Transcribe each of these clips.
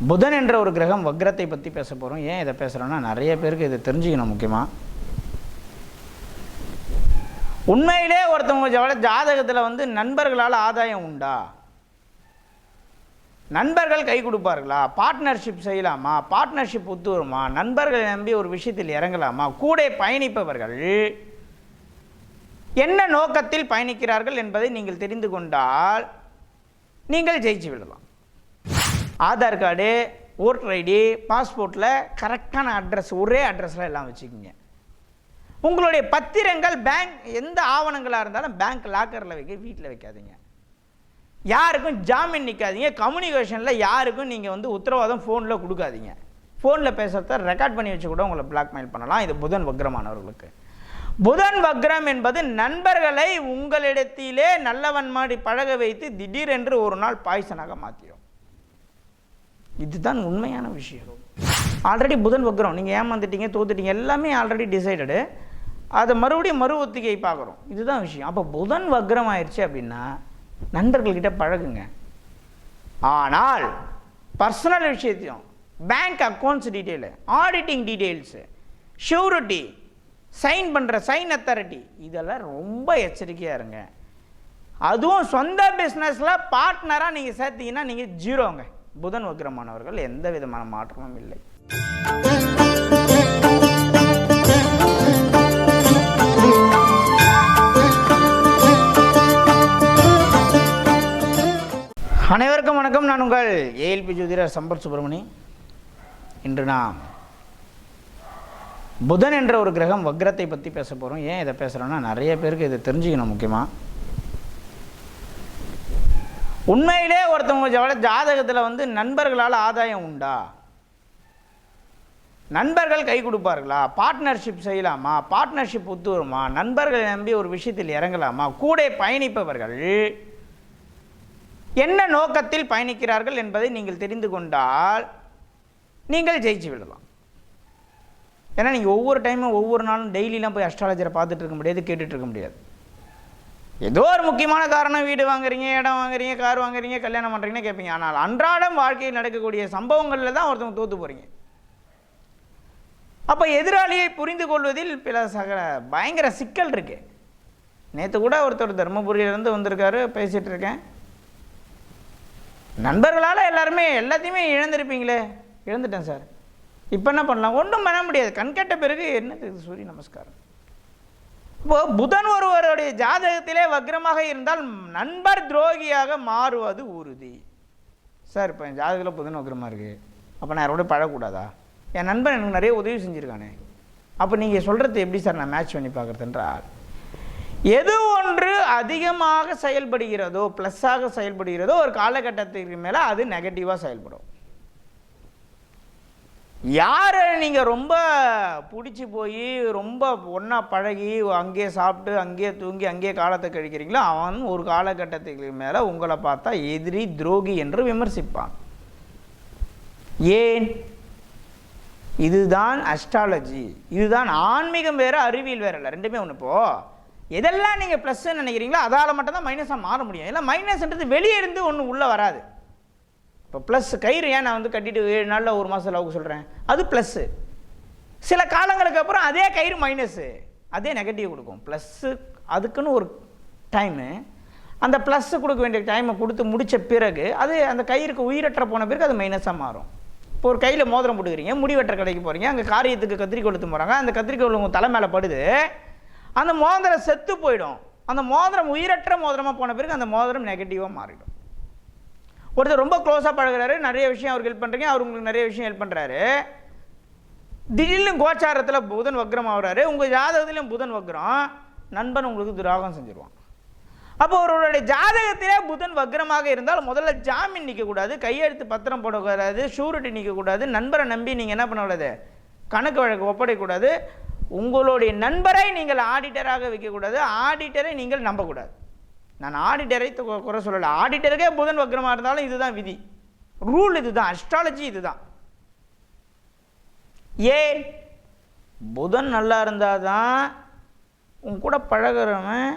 புதன் என்ற ஒரு கிரகம் வக்ரத்தை பற்றி பேச போகிறோம் ஏன் இதை பேசுகிறோன்னா நிறைய பேருக்கு இதை தெரிஞ்சுக்கணும் முக்கியமாக உண்மையிலே ஒருத்தவங்க ஜாதகத்தில் வந்து நண்பர்களால் ஆதாயம் உண்டா? நண்பர்கள் கை கொடுப்பார்களா? பார்ட்னர்ஷிப் செய்யலாமா? பார்ட்னர்ஷிப் ஒத்து வருமா நண்பர்களை நம்பி ஒரு விஷயத்தில் இறங்கலாமா? கூட பயணிப்பவர்கள் என்ன நோக்கத்தில் பயணிக்கிறார்கள் என்பதை நீங்கள் தெரிந்து கொண்டால் நீங்கள் ஜெயிச்சு விடலாம். ஆதார் கார்டு ஓட்டர் ஐடி பாஸ்போர்ட்டில் கரெக்டான அட்ரஸ் ஒரே அட்ரஸில் எல்லாம் வச்சுக்கோங்க. உங்களுடைய பத்திரங்கள் பேங்க் எந்த ஆவணங்களாக இருந்தாலும் பேங்க் லாக்கரில் வைக்க வீட்டில் வைக்காதீங்க. யாருக்கும் ஜாமீன் நிற்காதீங்க கம்யூனிகேஷனில் யாருக்கும் நீங்கள் வந்து உத்தரவாதம் ஃபோனில் கொடுக்காதீங்க. ஃபோனில் பேசுகிறத ரெக்கார்ட் பண்ணி வச்சு கூட உங்களை பிளாக்மெயில் பண்ணலாம். இது புதன் வக்ரமானவர்களுக்கு. புதன் வக்ரம் என்பது நண்பர்களை உங்களிடத்திலே நல்லவன் மாடி பழக வைத்து திடீரென்று ஒரு நாள் பாய்சனாக மாற்றிடும் இதுதான் உண்மையான விஷயம். ஆல்ரெடி புதன் வக்ரம். நீங்கள் ஏமாந்துட்டீங்க தோத்துட்டீங்க எல்லாமே ஆல்ரெடி டிசைடடு அதை மறுபடியும் மறு ஒத்திகை பார்க்குறோம். இதுதான் விஷயம். அப்போ புதன் வக்ரம் ஆயிடுச்சு அப்படின்னா நண்பர்கள்கிட்ட பழகுங்க. ஆனால் பர்சனல் விஷயத்தையும் bank accounts detail auditing details surety sign பண்ணுற சைன் அத்தாரிட்டி இதெல்லாம் ரொம்ப எச்சரிக்கையாக இருங்க. அதுவும் சொந்த பிஸ்னஸில் பார்ட்னராக நீங்கள் சேர்த்தீங்கன்னா நீங்கள் ஜீரோங்க புதன் வக்ரமானவர்கள் எந்த விதமான மாற்றமும் இல்லை. அனைவருக்கும் வணக்கம். நான் உங்கள் ஏஎல்பி ஜோதிடர் சம்பத் சுப்பிரமணி. இன்று நாம் புதன் என்ற ஒரு கிரகம் வக்ரத்தை பற்றி பேச போகிறோம் ஏன் இதை பேசுகிறோன்னா நிறைய பேருக்கு இதை தெரிஞ்சுக்கணும் முக்கியமாக உண்மையிலே ஒருத்தவங்க ஜாதகத்தில் வந்து நண்பர்களால் ஆதாயம் உண்டா? நண்பர்கள் கை கொடுப்பார்களா? பார்ட்னர்ஷிப் செய்யலாமா? பார்ட்னர்ஷிப் ஒத்துவருமா? நண்பர்களை நம்பி ஒரு விஷயத்தில் இறங்கலாமா? கூட பயணிப்பவர்கள் என்ன நோக்கத்தில் பயணிக்கிறார்கள் என்பதை நீங்கள் தெரிந்து கொண்டால் நீங்கள் ஜெயிச்சு விடலாம். ஏன்னா நீங்கள் ஒவ்வொரு டைமும் ஒவ்வொரு நாளும் டெய்லிலாம் போய் அஸ்ட்ராலஜரை பார்த்துட்டு இருக்க முடியாது கேட்டுட்டு இருக்க முடியாது. ஏதோ ஒரு முக்கியமான காரணம் வீடு வாங்குறீங்க இடம் வாங்குறீங்க கார் வாங்குறீங்க கல்யாணம் பண்ணுறீங்கன்னு கேட்பீங்க ஆனால் அன்றாடம் வாழ்க்கையில் நடக்கக்கூடிய சம்பவங்களில் தான் ஒருத்தவங்க தோற்று போகிறீங்க அப்போ எதிராளியை புரிந்து கொள்வதில் பல சக பயங்கர சிக்கல் இருக்கு. நேற்று கூட ஒருத்தர் தருமபுரியிலேருந்து வந்திருக்காரு பேசிகிட்டு இருக்கேன். நண்பர்களால் எல்லாருமே எல்லாத்தையுமே இழந்திருப்பீங்களே? இழந்துட்டேன் சார். இப்போ என்ன பண்ணலாம்? ஒன்றும் பண்ண முடியாது. கண்கெட்ட பிறகு என்னது? சூரிய நமஸ்காரம். இப்போ புதன் ஒருவருடைய ஜாதகத்திலே வக்ரமாக இருந்தால் நண்பர் துரோகியாக மாறுவது உறுதி. சார் இப்போ என் ஜாதகத்தில் புதன் வக்ரமாக இருக்குது அப்போ நான் யாரோட பழகக்கூடாதா? என் நண்பன் எனக்கு நிறைய உதவி செஞ்சுருக்கானே. அப்போ நீங்கள் சொல்கிறது எப்படி சார் நான் மேட்ச் பண்ணி பார்க்குறதுன்றால் எது ஒன்று அதிகமாக செயல்படுகிறதோ ப்ளஸ்ஸாக செயல்படுகிறதோ ஒரு காலகட்டத்திற்கு மேலே அது நெகட்டிவாக செயல்படும். யாரை நீங்கள் ரொம்ப பிடிச்சி போய் ரொம்ப ஒன்றா பழகி அங்கேயே சாப்பிட்டு அங்கேயே தூங்கி அங்கேயே காலத்தை கழிக்கிறீங்களோ அவன் ஒரு காலகட்டத்துக்கு மேலே உங்களை பார்த்தா எதிரி துரோகி என்று விமர்சிப்பான். ஏன்? இதுதான் அஸ்ட்ராலஜி இதுதான் ஆன்மீகம் வேறு அறிவியல் வேறு இல்லை. ரெண்டுமே ஒன்று இப்போது எதெல்லாம் நீங்கள் ப்ளஸ்ன்னு நினைக்கிறீங்களோ அதால் மட்டும்தான் மைனஸாக மாற முடியும். இல்லை மைனஸ்ன்றது வெளியே இருந்து ஒன்று உள்ளே வராது. இப்போ ப்ளஸ் கயிறு ஏன் நான் வந்து கட்டிட்டு ஏழு நாளில் ஒரு மாதம் லவுக்கு சொல்கிறேன் அது ப்ளஸ்ஸு சில காலங்களுக்கு அப்புறம் அதே கயிறு மைனஸு அதே நெகட்டிவ் கொடுக்கும். ப்ளஸ்ஸு அதுக்குன்னு ஒரு டைமு அந்த ப்ளஸ்ஸு கொடுக்க வேண்டிய டைமை கொடுத்து முடித்த பிறகு அது அந்த கயிறுக்கு உயிரற்ற போன பிறகு அது மைனஸாக மாறும். இப்போ ஒரு கையில் மோதிரம் போட்டுக்கிறீங்க முடி வெட்டுற கடைக்கு போகிறீங்க அங்கே காரியத்துக்கு கத்திரிக்கோள் எடுத்து போகிறாங்க அந்த கத்திரிக்கோள் உங்கள் தலை மேலே படுது அந்த மோதிரம் செத்து போயிடும். அந்த மோதிரம் உயிரற்ற மோதிரமாக போன பிறகு அந்த மோதிரம் நெகட்டிவாக மாறிடும். ஒருத்தர் ரொம்ப க்ளோஸாக பழகுறாரு நிறைய விஷயம் அவருக்கு ஹெல்ப் பண்ணுறீங்க அவர் உங்களுக்கு நிறைய விஷயம் ஹெல்ப் பண்ணுறாரு திடீர்னு கோச்சாரத்தில் புதன் வக்ரம் ஆகுறாரு. உங்கள் ஜாதகத்துலேயும் புதன் வக்ரம் நண்பன் உங்களுக்கு துராகம் செஞ்சுருவான். அப்போ ஒருவருடைய ஜாதகத்திலே புதன் வக்ரமாக இருந்தால் முதல்ல ஜாமீன் நிற்கக்கூடாது கையெழுத்து பத்திரம் போடக்கூடாது ஷூரிட்டி நிற்கக்கூடாது நண்பரை நம்பி நீங்கள் என்ன பண்ணக்கூடாது கணக்கு வழக்கு ஒப்படைக்கக்கூடாது. உங்களுடைய நண்பரை நீங்கள் ஆடிட்டராக வைக்கக்கூடாது ஆடிட்டரை நீங்கள் நம்பக்கூடாது. நான் ஆடிட்டரை குறை சொல்லலை. ஆடிட்டருக்கே புதன் வக்ரமாக இருந்தாலும் இதுதான் விதி. ரூல் இதுதான். அஸ்ட்ராலஜி இதுதான். ஏன்? புதன் நல்லா இருந்தால் தான் உன் கூட பழகுறவன்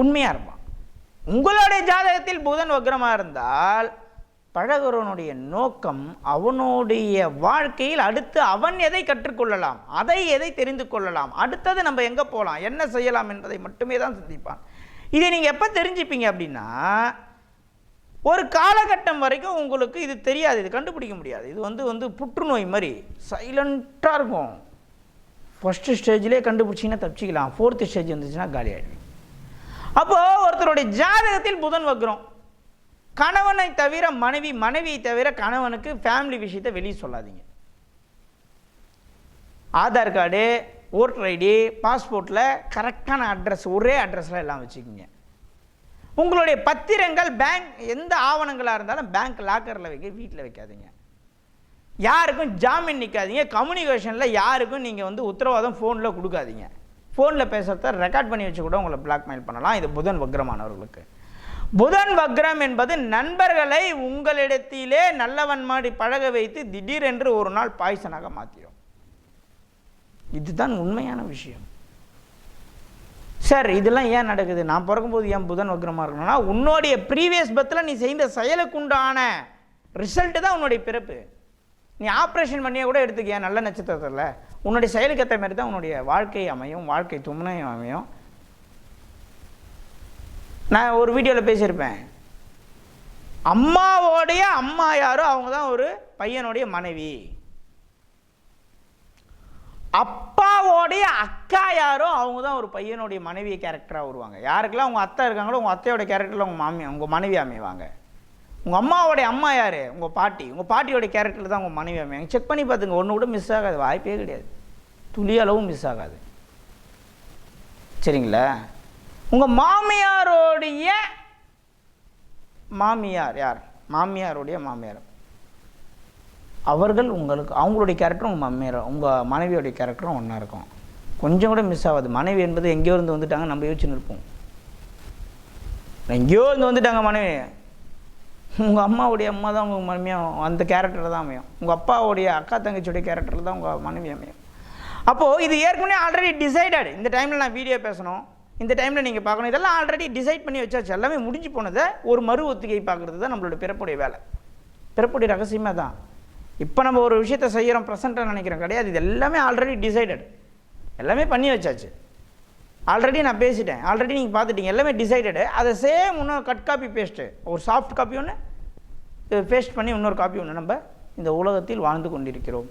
உண்மையாக இருப்பான். உங்களுடைய ஜாதகத்தில் புதன் வக்ரமாக இருந்தால் பழகுறவனுடைய நோக்கம் அவனுடைய வாழ்க்கையில் அடுத்து அவன் எதை கற்றுக்கொள்ளலாம் அதை எதை தெரிந்து கொள்ளலாம் அடுத்தது நம்ம எங்கே போகலாம் என்ன செய்யலாம் என்பதை மட்டுமே தான் சிந்திப்பான். இதை நீங்கள் எப்போ தெரிஞ்சுப்பீங்க அப்படின்னா ஒரு காலகட்டம் வரைக்கும் உங்களுக்கு இது தெரியாது இது கண்டுபிடிக்க முடியாது. இது வந்து வந்து புற்றுநோய் மாதிரி சைலண்ட்டாக இருக்கும். ஃபஸ்ட்டு ஸ்டேஜ்லேயே கண்டுபிடிச்சிங்கன்னா தப்பிச்சிக்கலாம். ஃபோர்த்து ஸ்டேஜ் வந்துச்சுன்னா காலி ஆகிடும் அப்போது ஒருத்தருடைய ஜாதகத்தில் புதன் வக்ரம். கணவனை தவிர மனைவி மனைவியை தவிர கணவனுக்கு ஃபேமிலி விஷயத்தை வெளியே சொல்லாதீங்க. ஆதார் கார்டு ஓட்டர் ஐடி பாஸ்போர்ட்டில் கரெக்டான அட்ரஸ் ஒரே அட்ரஸில் எல்லாம் வச்சுக்கோங்க. உங்களுடைய பத்திரங்கள் பேங்க் எந்த ஆவணங்களாக இருந்தாலும் பேங்க் லாக்கரில் வைக்க வீட்டில் வைக்காதீங்க. யாருக்கும் ஜாமீன் நிற்காதீங்க கம்யூனிகேஷனில் யாருக்கும் நீங்கள் வந்து உத்தரவாதம் ஃபோனில் கொடுக்காதீங்க. ஃபோனில் பேசுகிறத ரெக்கார்ட் பண்ணி வச்சு கூட உங்களை பிளாக்மெயில் பண்ணலாம். இது புதன் வக்ரமானவர்களுக்கு. புதன் வக்ரம் என்பது நண்பர்களை உங்களிடத்திலே நல்லவன் மாதிரி பழக வைத்து திடீரென்று ஒரு நாள் பாய்சனாக மாற்றிடும் இதுதான் உண்மையான விஷயம். சார் இதெல்லாம் ஏன் நடக்குது? நான் பிறக்கும்போது ஏன் புதன் வக்ரமாக இருக்கணும்னா உன்னுடைய ப்ரீவியஸ் பத்தில் நீ செய்த செயலுக்குண்டான ரிசல்ட்டு தான் உன்னுடைய பிறப்பு. நீ ஆப்ரேஷன் பண்ணியே கூட எடுத்துக்க நல்ல நட்சத்திரத்தில்? உன்னுடைய செயலுக்கு ஏற்ற மாதிரி தான் உன்னுடைய வாழ்க்கை அமையும் வாழ்க்கை தும்னையும் அமையும். நான் ஒரு வீடியோவில் பேசியிருப்பேன். அம்மாவோடைய அம்மா யாரோ அவங்க தான் ஒரு பையனுடைய மனைவி. அப்பாவோடைய அக்கா யாரோ அவங்க தான் ஒரு பையனுடைய மனைவி கேரக்டராக வருவாங்க. யாருக்கெல்லாம் உங்கள் அத்தை இருக்காங்களோ உங்கள் அத்தையோட கேரக்டரில் உங்கள் மாமி உங்கள் மனைவி அமைவாங்க. உங்கள் அம்மாவோடைய அம்மா யார்? உங்கள் பாட்டி. உங்கள் பாட்டியோட கேரக்டரில் தான் உங்கள் மனைவி அமைவாங்க. செக் பண்ணி பார்த்துங்க. ஒன்று கூட மிஸ் ஆகாது. வாய்ப்பே கிடையாது. துளி அளவும் மிஸ் ஆகாது. சரிங்களா? உங்கள் மாமியாரோடைய மாமியார் யார்? மாமியாருடைய மாமியார். அவர்கள் உங்களுக்கு அவங்களுடைய கேரக்டரும் உங்கள் மாமியார் உங்கள் மனைவியோடைய கேரக்டரும் ஒன்றா இருக்கும். கொஞ்சம் கூட மிஸ் ஆகாது. மனைவி என்பது எங்கேயோ இருந்து வந்துட்டாங்க நம்ம யோசிச்சுன்னு இருப்போம் எங்கேயோ இருந்து வந்துட்டாங்க மனைவி. உங்கள் அம்மாவுடைய அம்மா தான் உங்கள் மனைவியாக அந்த கேரக்டர் தான் அமையும். உங்கள் அப்பாவுடைய அக்கா தங்கச்சியுடைய கேரக்டர் தான் உங்கள் மனைவி அமையும். அப்போது இது ஏற்கனவே ஆல்ரெடி டிசைடட் இந்த டைமில் நான் வீடியோ பேசணும். இந்த டைமில் நீங்கள் பார்க்கணும். இதெல்லாம் ஆல்ரெடி டிசைட் பண்ணி வச்சாச்சு. எல்லாமே முடிஞ்சு போனதை ஒரு மறு ஒத்திகை பார்க்குறது தான் நம்மளோட பிறப்புடைய வேலை. பிறப்புடைய ரகசியமாக தான் இப்போ நம்ம ஒரு விஷயத்தை செய்கிறோம் ப்ரெசண்ட்டாக நினைக்கிறோம். கிடையாது இது எல்லாமே ஆல்ரெடி டிசைடட் எல்லாமே பண்ணி வச்சாச்சு. ஆல்ரெடி நான் பேசிட்டேன். ஆல்ரெடி நீங்கள் பார்த்துட்டீங்க. எல்லாமே டிசைடடு அதை சேம் இன்னொரு கட் காப்பி பேஸ்ட்டு ஒரு சாஃப்ட் காப்பி ஒன்று பேஸ்ட் பண்ணி இன்னொரு காப்பி ஒன்று நம்ம இந்த உலகத்தில் வாழ்ந்து கொண்டிருக்கிறோம்.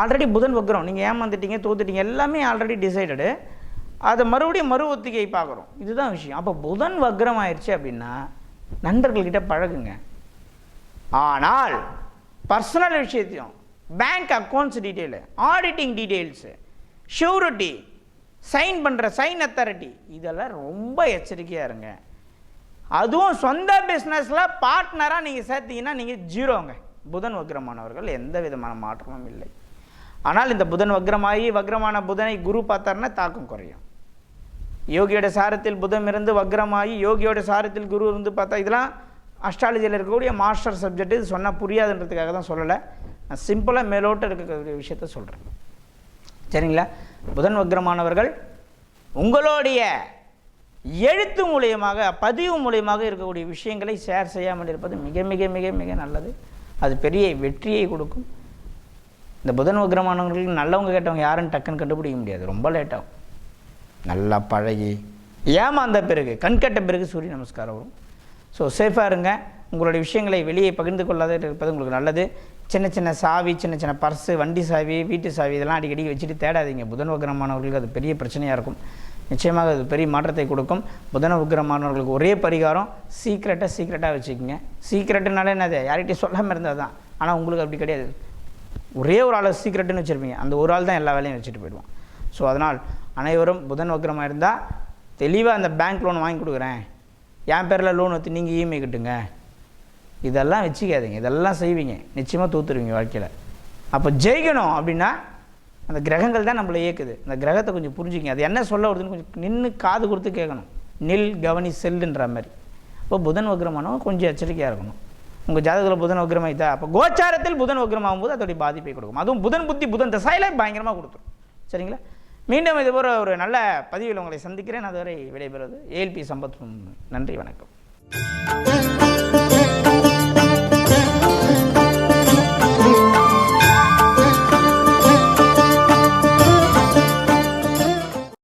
ஆல்ரெடி புதன் வக்கிறோம் நீங்கள் ஏமாந்துட்டீங்க தோத்துட்டீங்க எல்லாமே ஆல்ரெடி டிசைடடு அதை மறுபடியும் மறு ஒத்திகை பார்க்குறோம். இதுதான் விஷயம். அப்போ புதன் வக்ரம் ஆயிடுச்சு அப்படின்னா நண்பர்கள்கிட்ட பழகுங்க. ஆனால் பர்சனல் விஷயத்தையும் bank accounts detail auditing details surety sign பண்ணுற சைன் அத்தாரிட்டி இதெல்லாம் ரொம்ப எச்சரிக்கையாக இருங்க. அதுவும் சொந்த பிஸ்னஸில் பார்ட்னராக நீங்கள் சேர்த்தீங்கன்னா நீங்கள் ஜீரோங்க புதன் வக்ரமானவர்கள் எந்த விதமான மாற்றமும் இல்லை. ஆனால் இந்த புதன் வக்ரமாகி வக்ரமான புதனை குரு பார்த்தாருன்னா தாக்கம் குறையும். யோகியோட சாரத்தில் புதன் இருந்து வக்ரமாகி யோகியோட சாரத்தில் குரு இருந்து பார்த்தா இதெல்லாம் அஸ்ட்ராலஜியில் இருக்கக்கூடிய மாஸ்டர் சப்ஜெக்ட் இது சொன்னால் புரியாதுன்றதுக்காக தான் சொல்லலை. நான் சிம்பிளாக மேலோட்டம் இருக்கக்கூடிய விஷயத்த சொல்கிறேன் சரிங்களா? புதன் வக்ரமானவர்கள் உங்களுடைய எழுத்து மூலியமாக பதிவு மூலியமாக இருக்கக்கூடிய விஷயங்களை ஷேர் செய்யாமல் இருப்பது மிக மிக மிக மிக நல்லது. அது பெரிய வெற்றியை கொடுக்கும். இந்த புதன் வக்ரமானவர்களுக்கு நல்லவங்க கேட்டவங்க யாருன்னு டக்குன்னு கண்டுபிடிக்க முடியாது. ரொம்ப லேட்டாகும் நல்லா பழகி ஏமாந்த பிறகு கண்கட்ட பிறகு சூரிய நமஸ்காரம் வரும். ஸோ சேஃபாக இருங்க. உங்களுடைய விஷயங்களை வெளியே பகிர்ந்து கொள்ளாத இருப்பது உங்களுக்கு நல்லது. சின்ன சின்ன சாவி சின்ன சின்ன பர்ஸு வண்டி சாவி வீட்டு சாவி இதெல்லாம் அடிக்கடி வச்சுட்டு தேடாதீங்க. புதன் உக்கிரமானவர்களுக்கு அது பெரிய பிரச்சனையாக இருக்கும். நிச்சயமாக அது பெரிய மாற்றத்தை கொடுக்கும். புதன உக்கிரமானவர்களுக்கு ஒரே பரிகாரம் சீக்ரெட்டாக சீக்ரெட்டாக வச்சுக்கோங்க. சீக்ரெட்டுனால என்னது? யார்கிட்டையும் சொல்லாமல் இருந்தால் தான். ஆனால் உங்களுக்கு அப்படி கிடையாது. ஒரே ஒரு ஆளை சீக்ரெட்டுன்னு வச்சுருப்பீங்க. அந்த ஒரு ஆள் தான் எல்லா வேலையும் வச்சுட்டு போயிடுவான். ஸோ அதனால் அனைவரும் புதன் வக்கிரமாக இருந்தால் தெளிவாக அந்த பேங்க் லோன் வாங்கி கொடுக்குறேன். என் பேரில் லோன் ஊற்றி நீங்கள் இஎம்ஐ கட்டுங்க. இதெல்லாம் வச்சுக்காதீங்க. இதெல்லாம் செய்வீங்க. நிச்சயமாக தூத்துருவீங்க வாழ்க்கையில். அப்போ ஜெயிக்கணும் அப்படின்னா அந்த கிரகங்கள் தான் நம்மளை இயக்குது. அந்த கிரகத்தை கொஞ்சம் புரிஞ்சுக்கிங்க. அது என்ன சொல்ல வருதுன்னு கொஞ்சம் நின்று காது கொடுத்து கேட்கணும். நில் கவனி செல்லுன்ற மாதிரி. அப்போ புதன் வக்ரமானவங்க கொஞ்சம் எச்சரிக்கையாக இருக்கணும். உங்கள் ஜாதகத்தில் புதன் வக்ரமாயிட்டா அப்போ கோச்சாரத்தில் புதன் வக்ரமாகும் போது அதோடைய பாதிப்பை கொடுக்கும். அதுவும் புதன் புத்தி புதன் திசையில் பயங்கரமாக கொடுத்துரும். சரிங்களா? மீண்டும் இது ஒரு நல்ல பதிவில் உங்களை சந்திக்கிறேன். அதுவரை விடைபெறுவது ஏஎல்பி சம்பத். நன்றி வணக்கம்.